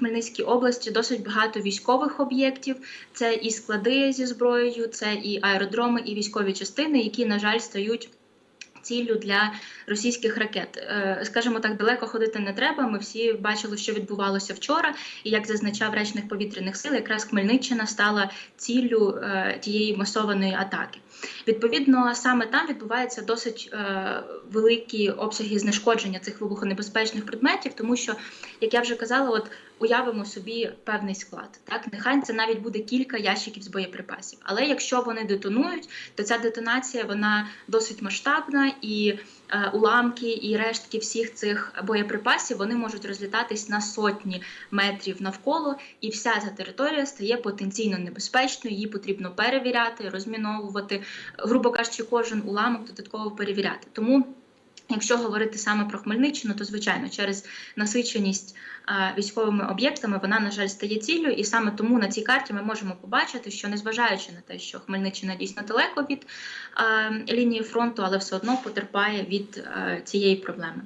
Хмельницькій області досить багато військових об'єктів. Це і склади зі зброєю, це і аеродроми, і військові частини, які, на жаль, стають ціллю для російських ракет. Е, Скажімо так, далеко ходити не треба. Ми всі бачили, що відбувалося вчора, і як зазначав речник повітряних сил, якраз Хмельниччина стала ціллю е, тієї масованої атаки. Відповідно, саме там відбуваються досить е, великі обсяги знешкодження цих вибухонебезпечних предметів, тому що, як я вже казала, от уявимо собі певний склад. Так, нехай це навіть буде кілька ящиків з боєприпасів. Але якщо вони детонують, то ця детонація вона досить масштабна і е, уламки і рештки всіх цих боєприпасів вони можуть розлітатись на сотні метрів навколо, і вся ця територія стає потенційно небезпечною. Її потрібно перевіряти, розміновувати, грубо кажучи, кожен уламок додатково перевіряти. Тому. Якщо говорити саме про Хмельниччину, то звичайно через насиченість військовими об'єктами вона на жаль стає ціллю, і саме тому на цій карті ми можемо побачити, що незважаючи на те, що Хмельниччина дійсно далеко від лінії фронту, але все одно потерпає від цієї проблеми.